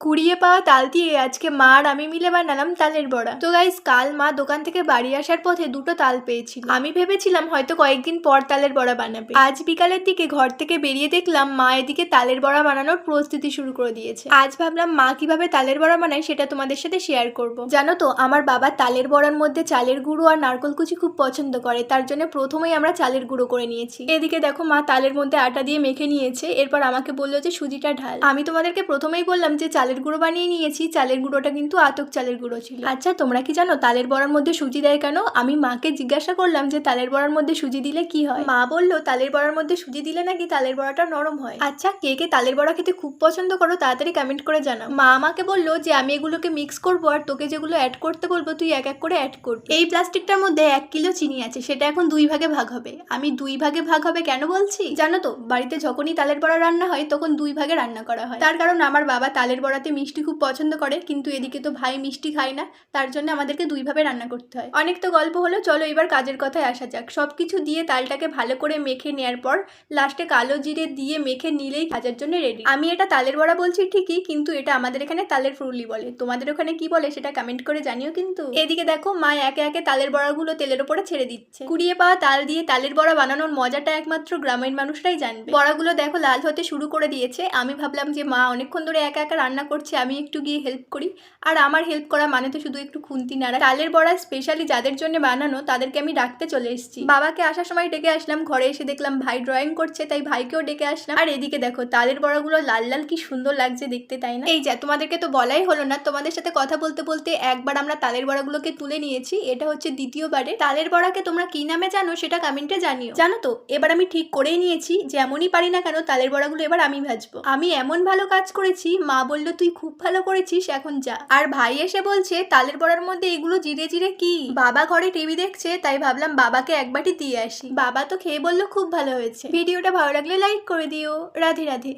কুড়িয়ে পাওয়া তাল দিয়ে আজকে মা আর আমি মিলে বানালাম তালের বড়া। তো গাইস কাল মা দোকান থেকে বাড়ি আসার পথে দুটো তাল পেয়েছিল। আমি ভেবেছিলাম হয়তো কয়েকদিন পর তালের বড়া বানাবে। আজ বিকালের দিকে ঘর থেকে বেরিয়ে দেখলাম মা এদিকে তালের বড়া বানানোর প্রস্তুতি শুরু করে দিয়েছে। আজ ভাবলাম মা কীভাবে তালের বড়া বানায় সেটা তোমাদের সাথে শেয়ার করব। জানো তো, আমার বাবা তালের বড়ার মধ্যে চালের গুঁড়ো আর নারকল কুচি খুব পছন্দ করে, তার জন্য প্রথমেই আমরা চালের গুঁড়ো করে নিয়েছি। এদিকে দেখো মা তালের মধ্যে আটা দিয়ে মেখে নিয়েছে, এরপর আমাকে বলল যে সুজিটা ঢাল। আমি তোমাদেরকে প্রথমেই বললাম যে চালের গুঁড়ো বানিয়ে নিয়েছি। চালের গুঁড়োটা কিন্তু আতক চালের গুঁড়ো ছিল। আচ্ছা তোমরা কি জানো তালের বড়ার মধ্যে সুজি দেয় কেন? আমি মাকে জিজ্ঞাসা করলাম যে তালের বড়ার মধ্যে সুজি দিলে কি হয়? মা বলল, তালের বড়ার মধ্যে সুজি দিলে নাকি তালের বড়াটা নরম হয়? আচ্ছা কে কে তালের বড়া খেতে খুব পছন্দ করো তাড়াতাড়ি কমেন্ট করে জানাও। মা আমাকে বলল যে আমি এগুলোকে মিক্স করব আর তোকে যেগুলো অ্যাড করতে বলব তুই এক এক করে অ্যাড করবি। এই প্লাস্টিকটার মধ্যে এক কিলো চিনি আছে, সেটা এখন দুই ভাগে ভাগ হবে। আমি দুই ভাগে ভাগ হবে কেন বলছি? জানো তো, বাড়িতে যখনই তালের বড়া রান্না হয়, তখন দুই ভাগে রান্না করা হয়। তার কারণ আমার বাবা তালের বড়াতে মিষ্টি খুব পছন্দ করে, কিন্তু এদিকে তো ভাই মিষ্টি খায় না, তার জন্য আমাদেরকে দুইভাবে রান্না করতে হয়। অনেক তো গল্প হলো, চলো এবার কাজের কথায় আসা যাক। সব কিছু দিয়ে তালটাকে ভালো করে মেখে নেওয়ার পর, লাস্টে কালো জিরে দিয়ে মেখে নিলেই ভাজার জন্য রেডি আমি এটা তালের বড়া বলছি ঠিকই, কিন্তু এটা আমাদের এখানে তালের ফুরুলি বলে। তোমাদের ওখানে কি বলে সেটা কমেন্ট করে জানিও কিন্তু। এদিকে দেখো, মা একে একে তালের বড়াগুলো তেলের উপরে ছেড়ে দিচ্ছে। কুড়িয়ে পাওয়া তাল দিয়ে তালের বড়া বানানোর মজাটা একমাত্র গ্রামীণ মানুষরাই জানবে। বড়াগুলো দেখো লাল হতে শুরু করে দিয়েছে। আমি ভাবলাম যে মা অনেকক্ষণ ধরে একা একা রান্না করছে, আমি একটু গিয়ে হেল্প করি। আর আমার হেল্প করা মানে তো শুধু একটু খুন্তি নাড়া। তালের বড়া স্পেশালি যাদের জন্য বানানো, তাদেরকে আমি ডাকতে চলে এসেছি। বাবাকে আসার সময় ডেকে আসলাম, ঘরে এসে দেখলাম ভাই ড্রয়িং করছে, তাই ভাইকেও ডেকে আসলাম। আর এদিকে দেখো, তালের বড়াগুলো লাল লাল কি সুন্দর লাগছে দেখতে, তাই না? এই যা, তোমাদেরকে তো বলাই হলো না, তোমাদের সাথে কথা বলতে বলতে একবার আমরা তালের বড়াগুলোকে তুলে নিয়েছি, এটা হচ্ছে দ্বিতীয়বারে তালের বড়াকে তোমরা কি নামে জানো সেটা কমেন্টে জানিও। জানো তো, এবার আমি ঠিক করেই নিয়েছি, যেমনই পারি না কেন তালের বড়াগুলো এবার আমি ভাজবো। আমি এমন ভালো কাজ করেছি, মা বলল তুই খুব ভালো করেছিস এখন যা। আর ভাই এসে বলছে, তালের বড়ার মধ্যে এগুলো জিরে জিরে কি? বাবা ঘরে টিভি দেখছে, তাই ভাবলাম বাবাকে একবারটি দিয়ে আসি। বাবা তো খেয়ে বলল খুব ভালো হয়েছে। ভিডিওটা ভালো লাগলে লাইক করে দিও। রাধে রাধে।